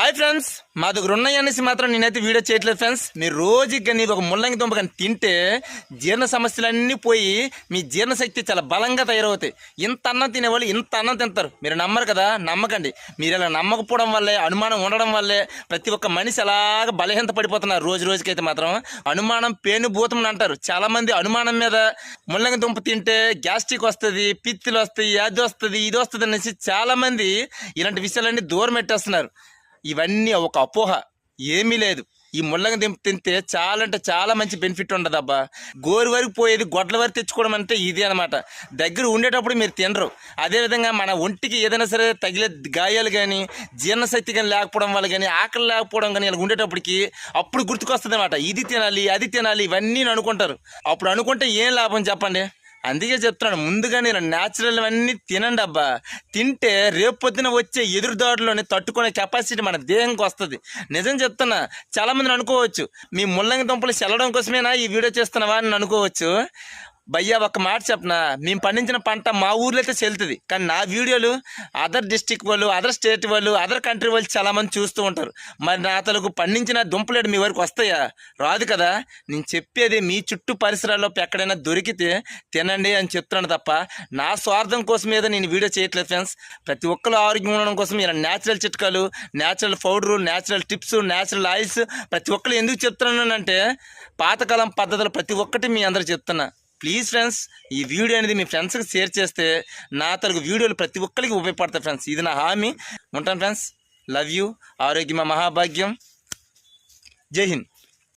Hi friends మా దగ్గర ఉన్నాయి అనేసి మాత్రం నేనైతే వీడియో చేయట్లేదు ఫ్రెండ్స్. మీరు రోజుకి కానీ ఒక ముల్లంగి దుంప కానీ తింటే జీర్ణ సమస్యలన్నీ పోయి మీ జీర్ణశక్తి చాలా బలంగా తయారవుతాయి. ఇంత అన్నం తినేవాళ్ళు ఇంత అన్నం తింటారు. మీరు నమ్మరు కదా? నమ్మకండి. మీరు ఇలా నమ్మకపోవడం వల్లే అనుమానం ఉండడం వల్లే ప్రతి ఒక్క మనిషి అలాగ బలహీనత పడిపోతున్నారు రోజు రోజుకైతే మాత్రం. అనుమానం పేను భూతం అంటారు. చాలామంది అనుమానం మీద ముల్లంగి దుంప తింటే గ్యాస్ట్రిక్ వస్తుంది పిత్తులు వస్తాయి అది వస్తుంది ఇది వస్తుంది అనేసి చాలామంది ఇలాంటి విషయాలన్నీ దూరం పెట్టేస్తున్నారు. ఇవన్నీ ఒక అపోహ. ఏమీ లేదు. ఈ ముల్లంగి దింప తింటే చాలా అంటే చాలా మంచి బెనిఫిట్ ఉండదు అబ్బా గోరు వరకు పోయేది గొడ్ల వరకు తెచ్చుకోవడం అంటే ఇది అనమాట దగ్గర ఉండేటప్పుడు మీరు తినరు. అదేవిధంగా మన ఒంటికి ఏదైనా సరే తగిలే గాయాలు కానీ జీర్ణశక్తి కానీ లేకపోవడం వల్ల కానీ ఆకలి లేకపోవడం కానీ ఇలా ఉండేటప్పటికి అప్పుడు గుర్తుకొస్తుంది అనమాట ఇది తినాలి అది తినాలి ఇవన్నీ అనుకుంటారు అప్పుడు అనుకుంటే ఏం లాభం చెప్పండి? అందుకే చెప్తున్నాను ముందుగా నేను న్యాచురల్ అన్నీ తినండి అబ్బా. తింటే రేపు పొద్దున వచ్చే ఎదురుదాడులోనే తట్టుకునే కెపాసిటీ మన దేహంకి వస్తుంది. నిజం చెప్తున్నా చాలామందిని అనుకోవచ్చు మీ ముల్లంగి దుంపలు చల్లడం కోసమేనా ఈ వీడియో చేస్తున్నావా అని అనుకోవచ్చు. భయ్యా ఒక మాట చెప్పనా? మేము పండించిన పంట మా ఊర్లో అయితే చెల్తుంది కానీ నా వీడియోలు అదర్ డిస్టిక్ వాళ్ళు అదర్ స్టేట్ వాళ్ళు అదర్ కంట్రీ వాళ్ళు చాలామంది చూస్తూ ఉంటారు. మరి నా తలకు పండించిన దుంపలేడు మీ వరకు వస్తాయా? రాదు కదా. నేను చెప్పేది మీ చుట్టూ పరిసరాల్లో ఎక్కడైనా దొరికితే తినండి అని చెప్తున్నాను తప్ప నా స్వార్థం కోసం ఏదో నేను వీడియో చేయట్లేదు ఫ్రెండ్స్. ప్రతి ఒక్కరు ఆరోగ్యం ఉండడం కోసం ఇలా న్యాచురల్ చిట్కాలు natural powder natural tips natural oils ప్రతి ఒక్కరు ఎందుకు చెప్తున్నానంటే పాతకాలం పద్ధతులు ప్రతి ఒక్కటి మీ అందరు చెప్తున్నా. ప్లీజ్ ఫ్రెండ్స్ ఈ వీడియో అనేది మీ ఫ్రెండ్స్కి షేర్ చేస్తే నా తరకు వీడియోలు ప్రతి ఒక్కరికి ఉపయోగపడతాయి ఫ్రెండ్స్ ఇది నా హామీ. ఉంటాను ఫ్రెండ్స్ లవ్ యూ ఆరోగ్యమ మహాభాగ్యం. జై హింద్.